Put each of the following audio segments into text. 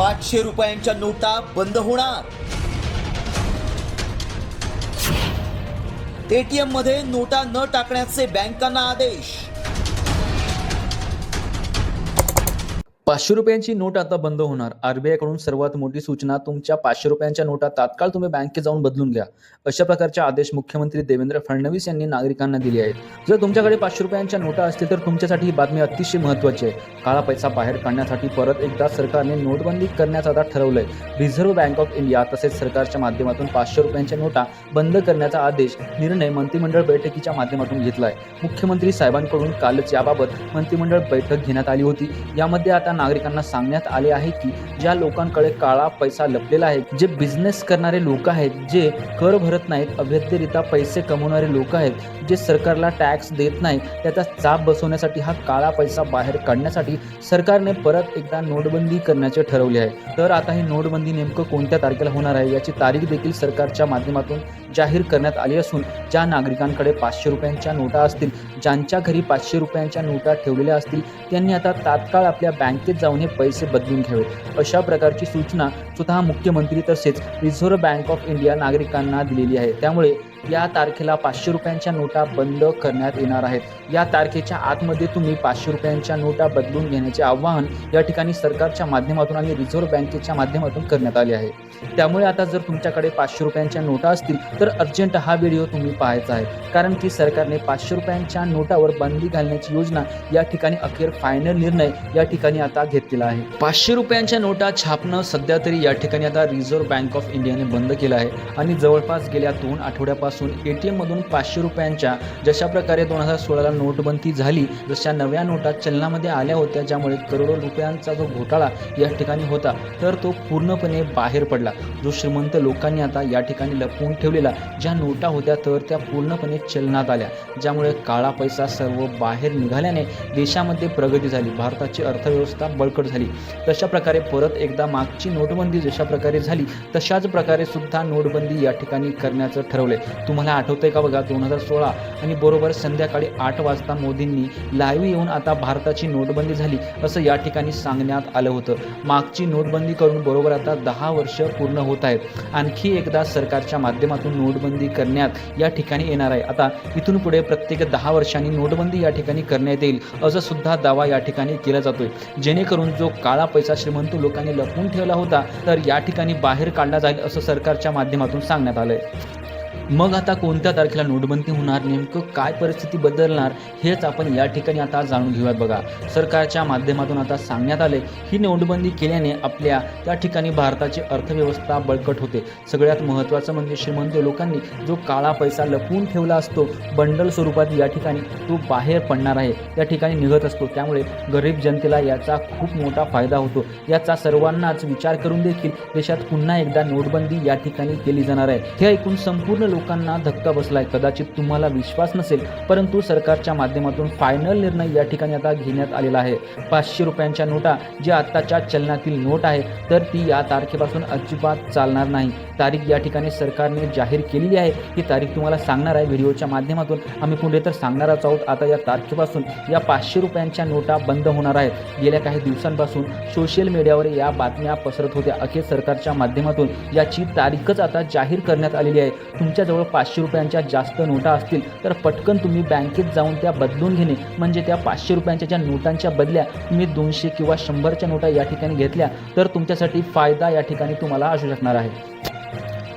पाचशे रुपयांच्या नोटा बंद होणार. एटीएममध्ये नोटा न टाकण्याचे बँकांना आदेश. पाचशे रुपयांची नोट आता बंद होणार. आरबीआयकडून सर्वात मोठी सूचना तुमच्या पाचशे रुपयांच्या नोटा तात्काळ तुम्ही बँकेत जाऊन बदलून घ्या. अशा प्रकारचे आदेश मुख्यमंत्री देवेंद्र फडणवीस यांनी नागरिकांना दिले आहेत. जर तुमच्याकडे पाचशे रुपयांच्या नोटा असतील तर तुमच्यासाठी ही बातमी अतिशय महत्त्वाची आहे. काळा पैसा बाहेर काढण्यासाठी परत एकदा सरकारने नोटबंदी करण्याचं आता ठरवलंय. रिझर्व्ह बँक ऑफ इंडिया तसेच सरकारच्या माध्यमातून पाचशे रुपयांच्या नोटा बंद करण्याचा आदेश निर्णय मंत्रिमंडळ बैठकीच्या माध्यमातून घेतला आहे मुख्यमंत्री साहेबांकडून कालच याबाबत मंत्रिमंडळ बैठक घेण्यात आली होती. यामध्ये आता नागरिकांना सांगण्यात आले आहे की ज्या लोकांकडे काळा पैसा लपलेला आहे जे बिझनेस करणारे लोक आहेत जे कर भरत नाहीत अवैधरित्या पैसे कमवणारे लोक आहेत जे सरकारला टॅक्स देत नाही त्याचा चाप बसवण्यासाठी हा काळा पैसा बाहेर काढण्यासाठी सरकारने परत एकदा नोटबंदी करण्याचे ठरवले आहे. तर आता ही नोटबंदी नेमकं कोणत्या तारखेला होणार आहे याची तारीख देखील सरकारच्या माध्यमातून जाहीर करण्यात आली असून ज्या नागरिकांकडे पाचशे रुपयांच्या नोटा असतील ज्यांच्या घरी पाचशे रुपयांच्या नोटा ठेवलेल्या असतील त्यांनी आता तात्काळ आपल्या बँकेत जाऊन हे पैसे बदलून घ्यावेत अशा प्रकारची सूचना स्वतः मुख्यमंत्री तसेच रिझर्व्ह बँक ऑफ इंडिया नागरिकांना दिलेली आहे. त्यामुळे या तारखेला पाचशे रुपयांच्या नोटा बंद करण्यात येणार आहेत. या तारखेच्या आतमध्ये तुम्ही पाचशे रुपयांच्या नोटा बदलून घेण्याचे आवाहन या ठिकाणी सरकारच्या माध्यमातून आणि रिझर्व्ह बँकेच्या माध्यमातून करण्यात आले आहे. त्यामुळे आता जर तुमच्याकडे पाचशे रुपयांच्या नोटा असतील तर अर्जंट हा व्हिडिओ तुम्ही पाहायचा आहे. कारण की सरकारने पाचशे रुपयांच्या नोटावर बंदी घालण्याची योजना या ठिकाणी अखेर फायनल निर्णय या ठिकाणी आता घेतलेला आहे. पाचशे रुपयांच्या नोटा छापणं सध्या तरी या ठिकाणी आता रिझर्व्ह बँक ऑफ इंडियाने बंद केलं आहे. आणि जवळपास गेल्या दोन आठवड्यापासून ए टी एममधून पाचशे रुपयांच्या जशा प्रकारे दोन हजार सोळाला नोटबंदी झाली जशा नव्या नोटा चलनामध्ये आल्या होत्या ज्यामुळे करोडो रुपयांचा जो घोटाळा या ठिकाणी होता तर तो पूर्णपणे बाहेर पडला. जो श्रीमंत लोकांनी आता या ठिकाणी लपवून ठेवलेला ज्या नोटा होत्या तर त्या पूर्णपणे चलनात आल्या. ज्यामुळे काळा पैसा सर्व बाहेर निघाल्याने देशामध्ये प्रगती झाली. भारताची अर्थव्यवस्था बळकट झाली. तशा प्रकारे परत एकदा मागची नोटबंदी जशा प्रकारे झाली तशाच प्रकारे सुद्धा नोटबंदी या ठिकाणी करण्याचं ठरवलंय. तुम्हाला आठवतंय का बघा दोन हजार सोळा आणि बरोबर संध्याकाळी आठ वाजता मोदींनी लाईव्ह येऊन आता भारताची नोटबंदी झाली असं या ठिकाणी सांगण्यात आलं होतं. मागची नोटबंदी करून बरोबर आता दहा वर्ष पूर्ण होत आहेत. आणखी एकदा सरकारच्या माध्यमातून नोटबंदी करण्यात या ठिकाणी येणार आहे. आता इथून पुढे प्रत्येक दहा वर्षांनी नोटबंदी या ठिकाणी करण्यात येईल असं सुद्धा दावा या ठिकाणी केला जातोय. जेणेकरून जो काळा पैसा श्रीमंत लोकांनी लपवून ठेवला होता तर या ठिकाणी बाहेर काढला जाईल असं सरकारच्या माध्यमातून सांगण्यात आलंय. मग आता कोणत्या तारखेला नोटबंदी होणार नेमकं काय परिस्थिती बदलणार हेच आपण या ठिकाणी आता जाणून घेऊयात बघा. सरकारच्या माध्यमातून आता सांगण्यात आले ही नोटबंदी केल्याने आपल्या त्या ठिकाणी भारताची अर्थव्यवस्था बळकट होते. सगळ्यात महत्त्वाचं म्हणजे श्रीमंत लोकांनी जो काळा पैसा लपवून ठेवला असतो बंडल स्वरूपात या ठिकाणी तो बाहेर पडणार आहे त्या ठिकाणी निघत असतो. त्यामुळे गरीब जनतेला याचा खूप मोठा फायदा होतो. याचा सर्वांनाच विचार करून देखील देशात पुन्हा एकदा नोटबंदी या ठिकाणी केली जाणार आहे. हे ऐकून संपूर्ण लोक लोकांना धक्का बसलाय. कदाचित तुम्हाला विश्वास नसेल परंतु सरकारच्या माध्यमातून फायनल निर्णय या ठिकाणी आता घेण्यात आलेला आहे. पाचशे रुपयांच्या नोटा जी आत्ताच्या चलनातील नोट आहे तर ती या तारखेपासून अजिबात चालणार नाही. तारीख या ठिकाणी सरकारने जाहीर केलेली आहे. ही तारीख तुम्हाला सांगणार आहे. व्हिडिओच्या माध्यमातून आम्ही पुढे तर सांगणारच आहोत. आता या तारखेपासून या पाचशे रुपयांच्या नोटा बंद होणार आहेत. गेल्या काही दिवसांपासून सोशल मीडियावर या बातम्या पसरत होत्या. अखेर सरकारच्या माध्यमातून याची तारीखच आता जाहीर करण्यात आलेली आहे. तुमच्याजवळ पाचशे रुपयांच्या जास्त नोटा असतील तर पटकन तुम्ही बँकेत जाऊन त्या बदलून घेणे. म्हणजे त्या पाचशे रुपयांच्या ज्या नोटांच्या बदल्या तुम्ही दोनशे किंवा शंभरच्या नोटा या ठिकाणी घेतल्या तर तुमच्यासाठी फायदा या ठिकाणी तुम्हाला असू शकणार आहे.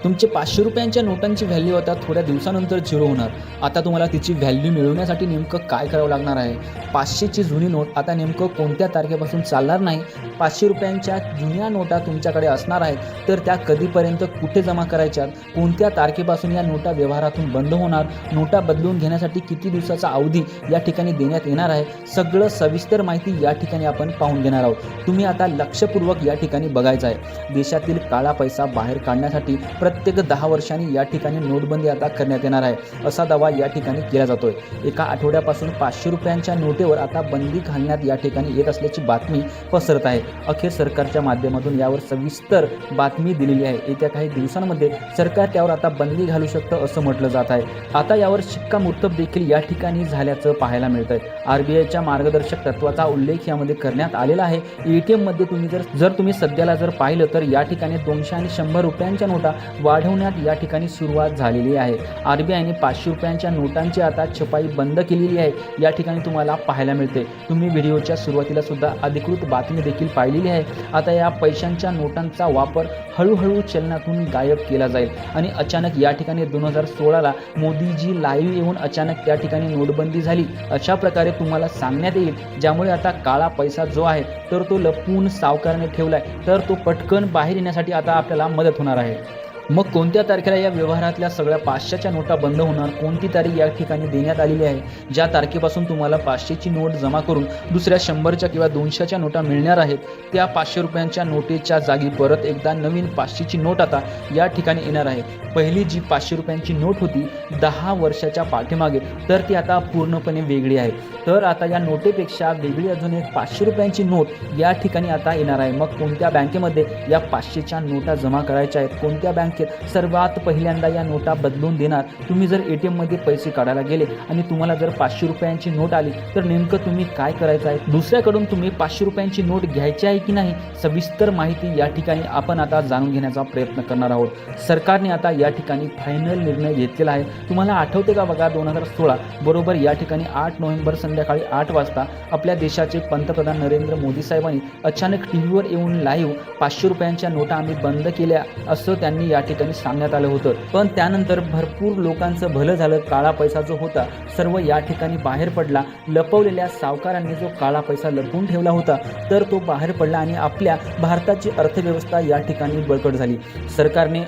तुमचे पाचशे रुपयांच्या नोटांची व्हॅल्यू आता थोड्या दिवसानंतर झिरो होणार. आता तुम्हाला तिची व्हॅल्यू मिळवण्यासाठी नेमकं काय करावं लागणार आहे? पाचशेची जुनी नोट आता नेमकं कोणत्या तारखेपासून चालणार नाही? पाचशे रुपयांच्या जुन्या नोटा तुमच्याकडे असणार आहेत. तर त्या कधीपर्यंत कुठे जमा करायच्यात? कोणत्या तारखेपासून या नोटा व्यवहारातून बंद होणार? नोटा बदलून घेण्यासाठी किती दिवसाचा अवधी या ठिकाणी देण्यात येणार आहे? सगळं सविस्तर माहिती या ठिकाणी आपण पाहून घेणार आहोत. तुम्ही आता लक्षपूर्वक या ठिकाणी बघायचं आहे. देशातील काळा पैसा बाहेर काढण्यासाठी प्रत्येक प्रत्येक दहा वर्षांनी या ठिकाणी नोटबंदी आता करण्यात येणार आहे. असा दावा या ठिकाणी केला जातोय. एका आठवड्यापासून पाचशे रुपयांच्या नोटेवर आता बंदी घालण्यात या ठिकाणी येत असल्याची बातमी पसरत आहे. अखेर सरकारच्या माध्यमातून यावर सविस्तर बातमी दिलेली आहे. येत्या काही दिवसांमध्ये सरकार त्यावर आता बंदी घालू शकतं असं म्हटलं जात आहे. आता यावर शिक्कामोर्तब देखील या ठिकाणी झाल्याचं पाहायला मिळतंय. आर बी आयच्या मार्गदर्शक तत्वाचा उल्लेख यामध्ये करण्यात आलेला आहे. ए टी एममध्ये तुम्ही जर जर तुम्ही सध्याला जर पाहिलं तर या ठिकाणी दोनशे आणि शंभर रुपयांच्या नोटा वाढवण्यात या ठिकाणी सुरुवात झालेली आहे. आर बी आयने पाचशे रुपयांच्या नोटांची आता छपाई बंद केलेली आहे. या ठिकाणी तुम्हाला पाहायला मिळते. तुम्ही व्हिडिओच्या सुरुवातीला सुद्धा अधिकृत बातमी देखील पाहिलेली आहे. आता या पैशांच्या नोटांचा वापर हळूहळू चलनातून गायब केला जाईल. आणि अचानक या ठिकाणी दोन हजार सोळाला मोदीजी लाईव्ह येऊन अचानक त्या ठिकाणी नोटबंदी झाली. अशा प्रकारे तुम्हाला सांगण्यात येईल. ज्यामुळे आता काळा पैसा जो आहे तर तो लपवून सावकाराने ठेवला आहे तर तो पटकन बाहेर येण्यासाठी आता आपल्याला मदत होणार आहे. मग कोणत्या तारखेला या व्यवहारातल्या सगळ्या पाचशेच्या नोटा बंद होणार? कोणती तारीख या ठिकाणी देण्यात आलेली आहे? ज्या तारखेपासून तुम्हाला पाचशेची नोट जमा करून दुसऱ्या शंभरच्या किंवा दोनशेच्या नोटा मिळणार आहेत त्या पाचशे रुपयांच्या नोटेच्या जागी परत एकदा नवीन पाचशेची नोट आता या ठिकाणी येणार आहे. पहिली जी पाचशे रुपयांची नोट होती दहा वर्षाच्या पाठीमागे तर ती आता पूर्णपणे वेगळी आहे. तर आता या नोटेपेक्षा वेगळी अजून एक पाचशे रुपयांची नोट या ठिकाणी आता येणार आहे. मग कोणत्या बँकेमध्ये या पाचशेच्या नोटा जमा करायच्या आहेत? कोणत्या बँक बँकेत. सर्वात पहिल्यांदा या नोटा बदलून देणार. तुम्ही जर ए टी एममध्ये पैसे काढायला गेले आणि तुम्हाला जर पाचशे रुपयांची नोट आली तर नेमकं तुम्ही काय करायचं आहे? दुसऱ्याकडून तुम्ही पाचशे रुपयांची नोट घ्यायची आहे की नाही? सविस्तर माहिती या ठिकाणी आपण आता जाणून घेण्याचा प्रयत्न करणार आहोत. सरकारने आता या ठिकाणी फायनल निर्णय घेतलेला आहे. तुम्हाला आठवते का बघा दोन हजार सोळा बरोबर या ठिकाणी आठ नोव्हेंबर संध्याकाळी आठ वाजता आपल्या देशाचे पंतप्रधान नरेंद्र मोदी साहेबांनी अचानक टी व्हीवर येऊन लाईव्ह पाचशे रुपयांच्या नोटा आम्ही बंद केल्या असं त्यांनी या ठिकाणी सांगण्यात आलं होतं. पण त्यानंतर भरपूर लोकांचं भलं झालं. काळा पैसा जो होता सर्व या ठिकाणी बाहेर पडला. लपवलेल्या सावकारांनी जो काळा पैसा लपवून ठेवला होता तर तो बाहेर पडला आणि आपल्या भारताची अर्थव्यवस्था या ठिकाणी बळकट झाली. सरकारने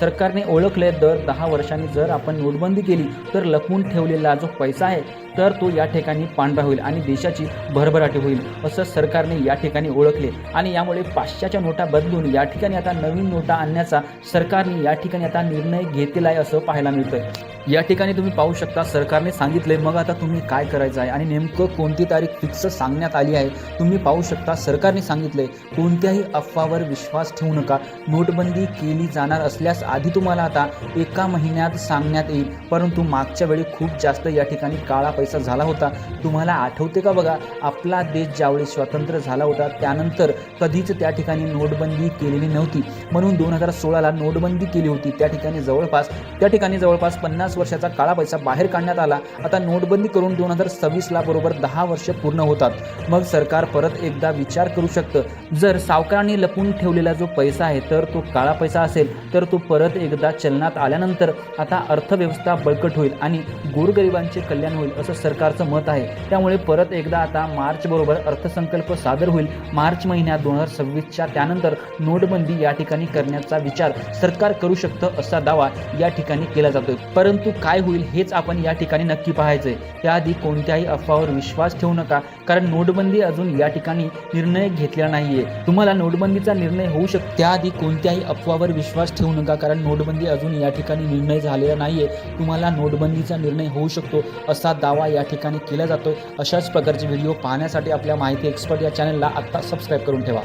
सरकारने ओळखले दर दहा वर्षांनी जर आपण नोटबंदी केली तर लपवून ठेवलेला जो पैसा आहे तर तो या ठिकाणी पांढरा होईल आणि देशाची भरभराटी होईल असं सरकारने या ठिकाणी ओळखले. आणि यामुळे पाचशेच्या नोटा बदलून या ठिकाणी आता नवीन नोटा आणण्याचा सरकारने या ठिकाणी आता निर्णय घेतलेला आहे असं पाहायला मिळतंय. या ठिकाणी तुम्ही पाहू शकता सरकारने सांगितले मग आता तुम्ही काय करायचं आहे? आणि नेमकं कोणती तारीख फिक्स सांगण्यात आली आहे? तुम्ही पाहू शकता सरकारने सांगितले कोणत्याही अफवावर विश्वास ठेवू नका. नोटबंदी केली जाणार असल्यास आधी तुम्हाला आता एका महिन्यात सांगण्यात येईल. परंतु मागच्या वेळी खूप जास्त या ठिकाणी काळा पैसा झाला होता. तुम्हाला आठवते का बघा आपला देश ज्यावेळी स्वतंत्र झाला होता त्यानंतर कधीच त्या ठिकाणी नोटबंदी केलेली नव्हती. म्हणून दोन हजार सोळाला नोटबंदी केली होती. त्या ठिकाणी जवळपास त्या ठिकाणी जवळपास पन्नास वर्षाचा काळा पैसा बाहेर काढण्यात आला. आता नोटबंदी करून दोन हजार सव्वीसला बरोबर दहा वर्ष पूर्ण होतात. मग सरकार परत एकदा विचार करू शकतं. जर सावकारांनी लपून ठेवलेला जो पैसा आहे तर तो काळा पैसा असेल तर तो परत एकदा चलनात आल्यानंतर आता अर्थव्यवस्था बळकट होईल आणि गोरगरिबांचे कल्याण होईल असं सरकारचं मत आहे. त्यामुळे परत एकदा आता मार्च बरोबर अर्थसंकल्प सादर होईल. मार्च महिन्यात दोन हजार सव्वीसच्या त्यानंतर नोटबंदी या ठिकाणी करण्याचा विचार सरकार करू शकतं असा दावा या ठिकाणी केला जातोय. परंतु काय होईल हेच आपण या ठिकाणी नक्की पाहायचंय. त्याआधी कोणत्याही अफवावर विश्वास ठेवू नका कारण नोटबंदी अजून या ठिकाणी निर्णय घेतला घेतलेला तुम्हाला नोटबंदीचा निर्णय होऊ शकतो त्याआधी कोणत्याही अफवावर विश्वास ठेवू नका कारण नोटबंदी अजून या ठिकाणी निर्णय झालेला नाही आहे तुम्हाला नोटबंदीचा निर्णय होऊ शकतो असा दावा या ठिकाणी केला जातो अशाच प्रकारचे व्हिडिओ पाहण्यासाठी आपल्या माहिती एक्सपर्ट या चॅनलला आत्ता सबस्क्राईब करून ठेवा.